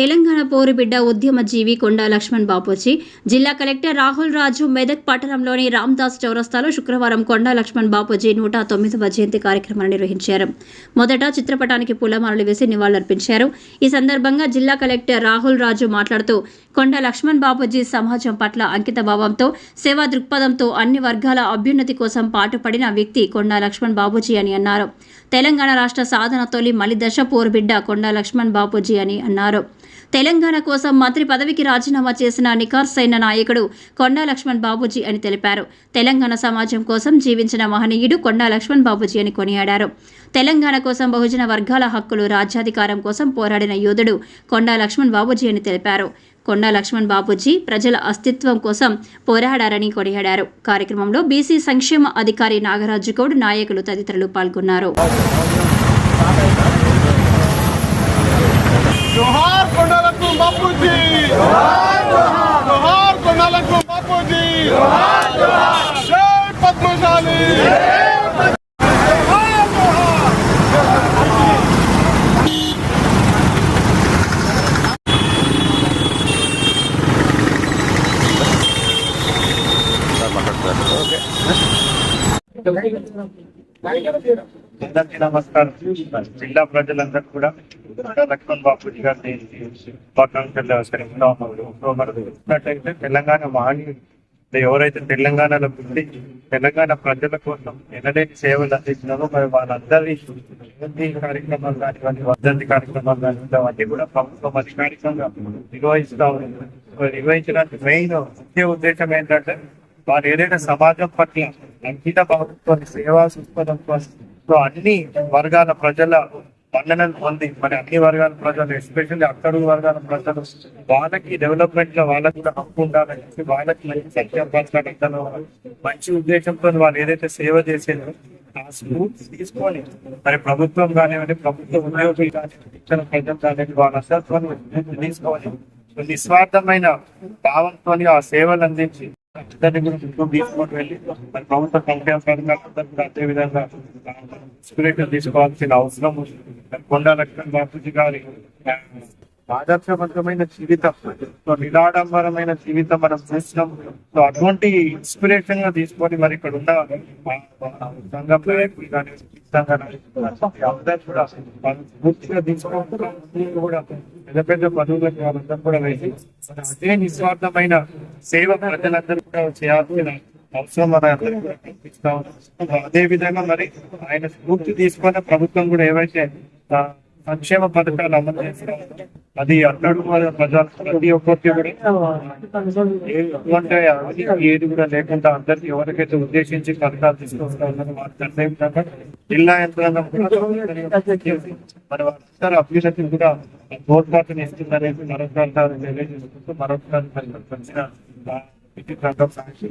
తెలంగాణ పోరుబిడ్డ ఉద్యమ జీవి కొండా లక్ష్మణ్ బాపూజీ జిల్లా కలెక్టర్ రాహుల్ రాజు మెదక్ పట్టణంలోని రామ్దాస్ చౌరస్తాలో శుక్రవారం కొండా లక్ష్మణ్ బాపూజీ నూట తొమ్మిదవ జయంతి కార్యక్రమాన్ని నిర్వహించారు. మొదట చిత్రపటానికి పూలమాలలు వేసి నివాళులర్పించారు. ఈ సందర్భంగా జిల్లా కలెక్టర్ రాహుల్ రాజు మాట్లాడుతూ కొండా లక్ష్మణ్ బాపూజీ సమాజం పట్ల అంకిత భావంతో సేవా దృక్పథంతో అన్ని వర్గాల అభ్యున్నతి కోసం పాటుపడిన వ్యక్తి కొండా లక్ష్మణ్ బాపూజీ అని అన్నారు. తెలంగాణ రాష్ట్ర సాధన తొలి మలిదశ పోరుబిడ్డ కొండా లక్ష్మణ్ బాపూజీ అని అన్నారు. తెలంగాణ కోసం మంత్రి పదవికి రాజీనామా చేసిన నికార్సైన నాయకుడు కొండా లక్ష్మణ్ బాబూజీ అని తెలిపారు. తెలంగాణ సమాజం కోసం జీవించిన మహనీయుడు కొండా లక్ష్మణ్ బాబూజీ అని కొనియాడారు. తెలంగాణ కోసం బహుజన వర్గాల హక్కులు రాజ్యాధికారం కోసం పోరాడిన యోధుడు కొండా లక్ష్మణ్ బాబూజీ అని తెలిపారు. కొండా లక్ష్మణ్ బాబూజీ ప్రజల అస్తిత్వం కోసం పోరాడారని కొనియాడారు. కార్యక్రమంలో బీసీ సంక్షేమ అధికారి నాగరాజు గౌడ్ నాయకులు తదితరులు పాల్గొన్నారు. కొండలకు జై పద్మశాలి అందరికీ నమస్కారం జిల్లా ప్రజలందరూ కూడా లక్ష్మణ్ బాపూజీ గారిని పక్కన తెలుపుతా ఉన్నారు. తెలంగాణ మహనీయుడు ఎవరైతే తెలంగాణలో పుట్టి తెలంగాణ ప్రజల కోసం ఎనలేని సేవలు అందిస్తున్నారో మరి వాళ్ళందరి అభివృద్ధి కార్యక్రమాలు కానివ్వండి వర్ధంతి కార్యక్రమాలు కానివ్వండి అవన్నీ కూడా ప్రభుత్వం అధికారికంగా నిర్వహిస్తా ఉంది. నిర్వహించడానికి మెయిన్ ముఖ్య ఉద్దేశం ఏంటంటే వారు ఏదైతే సమాజం పట్ల అంకిత భావంతో సేవా దృక్పథంతో కోసం అన్ని వర్గాల ప్రజల మన్ననలు ఉంది. మరి అన్ని వర్గాల ప్రజలు ఎస్పెషల్లీ అట్టడుగు వర్గాల ప్రజలు వాళ్ళకి డెవలప్మెంట్లో వాళ్ళకి కూడా హక్కు ఉండాలని చెప్పి వాళ్ళకి మంచి సంక్షేమ మంచి ఉద్దేశంతో వాళ్ళు ఏదైతే సేవ చేసేదో ఆ స్ఫూర్తి తీసుకొని మరి ప్రభుత్వం కానివ్వండి ప్రభుత్వ ఉద్యోగులు కానీ ఇచ్చిన ప్రజలు కానివ్వండి వాళ్ళ అసత్వాన్ని తీసుకోవాలి నిస్వార్థమైన భావంతో ఆ సేవలు అందించి అందరినీ కూడా ముందుకు తీసుకొని వెళ్ళి మరి ప్రభుత్వ సంక్షేమ పథకాలందరూ కూడా అదే విధంగా ఇన్స్పిరేషన్ తీసుకోవాల్సిన అవసరం కొండ లక్ష్మణ్ బాపూజీ గారి ఆదర్శవంతమైన జీవితం సో నిరాడంబరమైన జీవితం మనం చూసినాం సో అటువంటి ఇన్స్పిరేషన్గా తీసుకొని మరి ఇక్కడ ఉన్న సంఘం కూడా పూర్తిగా కూడా పెద్ద పెద్ద పదవులకు వాళ్ళందరూ కూడా వేసి అదే నిస్వార్థమైన సేవ ప్రజలందరూ కూడా చేయాల్సిన అవసరం మన అదే విధంగా మరి ఆయన స్ఫూర్తి తీసుకొని ప్రభుత్వం కూడా ఏవైతే సంక్షేమ పథకాలు అమలు చేస్తున్నారో అది అట్టడు ప్రజా ప్రతి ఒక్కరికి కూడా ఎటువంటి అవినీతి ఏది కూడా లేకుండా అందరికి ఎవరికైతే ఉద్దేశించి పథకాలు తీసుకొస్తా ఉన్నారో వారికి అదే జిల్లా యంత్రాంగం కూడా మరి వారందరూ అభ్యున్నతిని కూడా తోడ్పాటుని ఇస్తుందనేది మరొకసారి తెలియజేసుకుంటూ మరొకసారి మరి విద్యుత్ రంగం సాక్షి